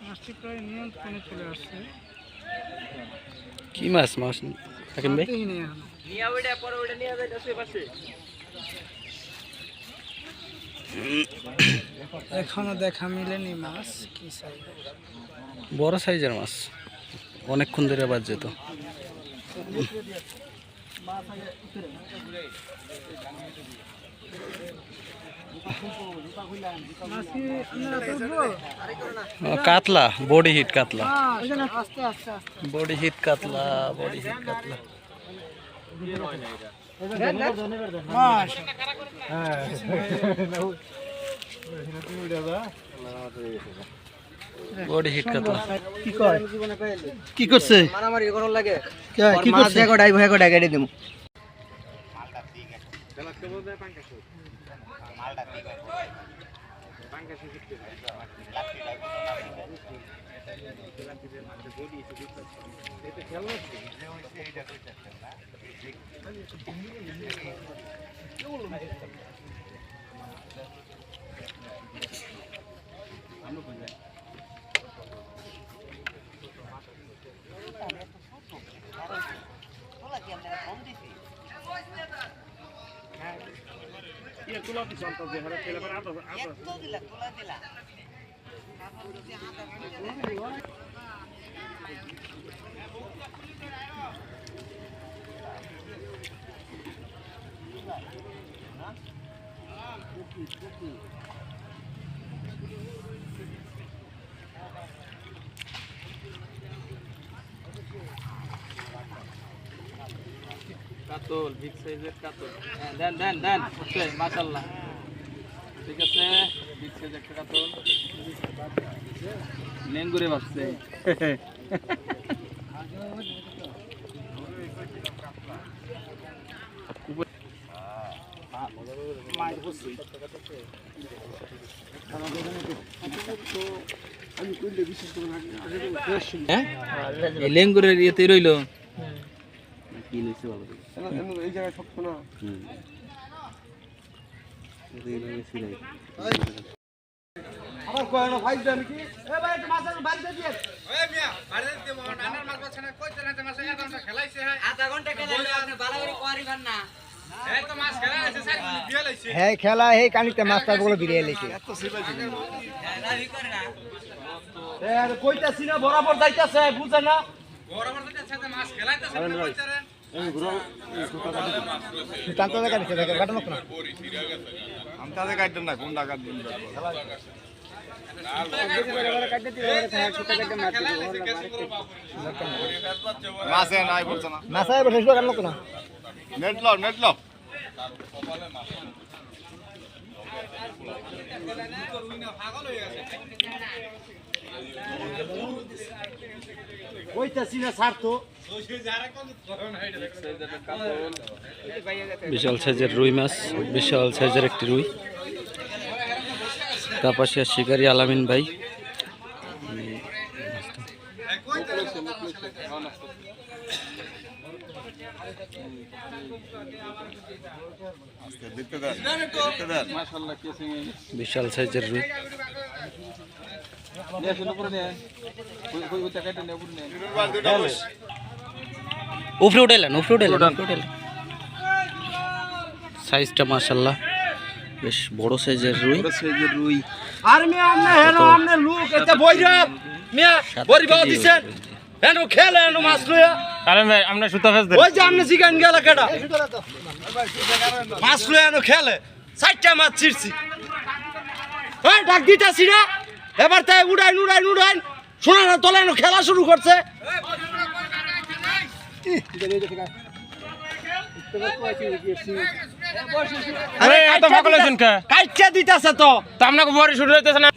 মাছটি প্রায় নিয়ন্ত্রণে চলে আসছে কি মাছ মাছ? হাকিম ভাই? নেই এখনও। এখনও দেখা মিলেনি মাছ কি সাইজ বড় সাইজের মাছ। অনেকক্ষণ ধরে বাজ যেত। মাছ কাতলা বডি হিট কাতলা। বডি হিট কাতলা বডি হিট কাতলা। মাছ বডি হিট কাতলা। কি কয়? কি করছে? মারামারি করার লাগে কি Terima kasih. মাছ দেখো ডাইভ আটা ডাইগাড়ি দিমু কাতল সাইজের কাতল। দেন দেন দেন, হচ্ছে, মাশাআল্লাহ। ঠিক আছে সাইজের কাতল। হ্যাঁ? লেঙ্গুরের ইয়েতে রইল। কি লইছে ভালো এই জায়গায় শক্ত না? হুম। আবার কয় না ফাইজ দেন কি? এ ভাই একটু মাছ আনো বাড়িতে দিয়ে হ্যাঁ। খেলা এই কানিতে মাছটা বলে বিরিয়ে লেছে কইতাছি না বরাবর যাইতাছে বুঝে না। না না না না লো নেট লো কইতাছি না। ছাড় তো বিশাল সাইজের রুই মাছ বিশাল সাইজের একটি রুই। কাপাসিয়া শিকারি আলামিন ভাই। বিশাল সাইজের রুই। উপরে উঠাইলেন উপরে উঠাইলেন সাইজটা মাশাল্লাহ বেশ বড় সাইজের রুই। সাইজের রুই। আর মিয়া আমনে হেনো আমনে লোক এটা বইরাব মিয়া বড়ি বাও দিছেন। হেনো খেলে হেনো মাছ লইয়া। কারণ ভাই আমরা সুতা ফেস ওই যে আমনে সিগান গেল কেডা? মাছ লইয়া হেনো খেলে চারটা মাছ ছিড়ছি। ওই ডাক দিতাছি না। এবার তাই উড়াইন উড়াইন উড়াইন শোনা না তোলানো খেলা শুরু করছে। আরে কে? তো। আপনাকে শুরু হইতেছে না?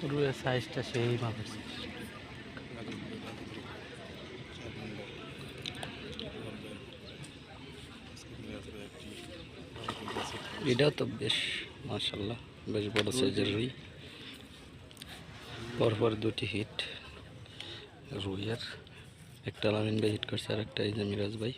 পুরো সাইজটা সেই ভাবে এটাও তো বেশ মাশাল্লাহ বেশ বড় সাইজের রুই। পরপর দুটি হিট রুইয়ের একটা লামিন ভাই হিট করছে আর একটা এই যে মিরাজ ভাই।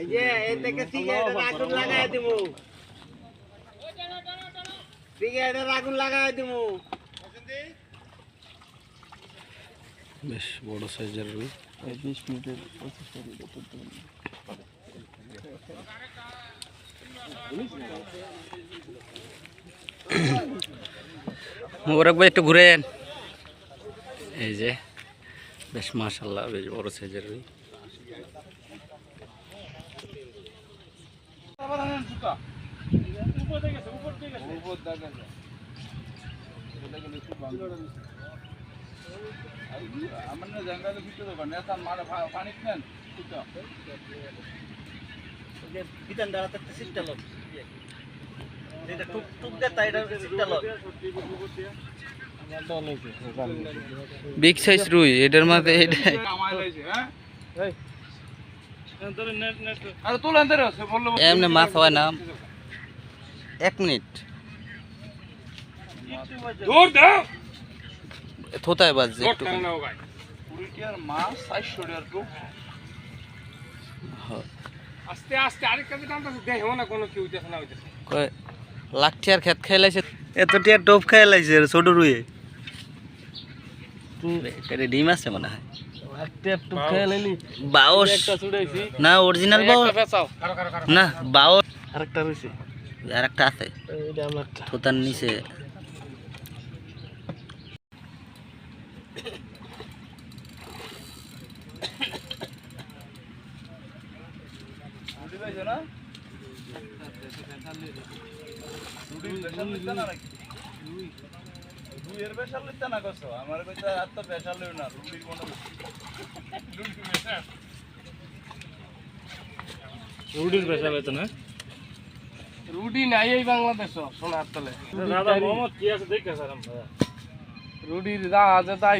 এই যে এর থেকে সিগারেটের আগুন লাগাই দিমু। আগুন লাগাই দিমু। বেশ বড় সাইজের রুই। বিশ মিনিটের মোবারক ভাই একটু ঘুরেন। এই যে বেশ মাশাল্লাহ বেশ বড় সাইজের রুই। আমার না জঙ্গলে ভিতরে নেতা মারা পানি নেন বিতান দাঁড়াতে সিটটা লোক বিগ সাইজ রুই এটার মধ্যে এটাই। এমনি মাছ হয় না। এক মিনিট। থোতায় বাজছে একটু আস্তে আস্তে আরেকটা দেখো না কোনো না হইতেছে। কয় খেত খাই লাইছে? এত টোপ খাই লাইছে ছোট এটা ডিম আছে মনে হয়। বাউস না অরিজিনাল বাউস না বাউস আরেকটা রয়েছে আর একটা। আছে থোতার নিচে রুটি না? লিখতে না আমার কইতে আর তো না রুটির পেশা হইতো না? রুটি নাই এই বাংলাদেশ সোনার তলে। দাদা মোহাম্মদ কি আছে দেখে স্যার রুটির যা আছে তাই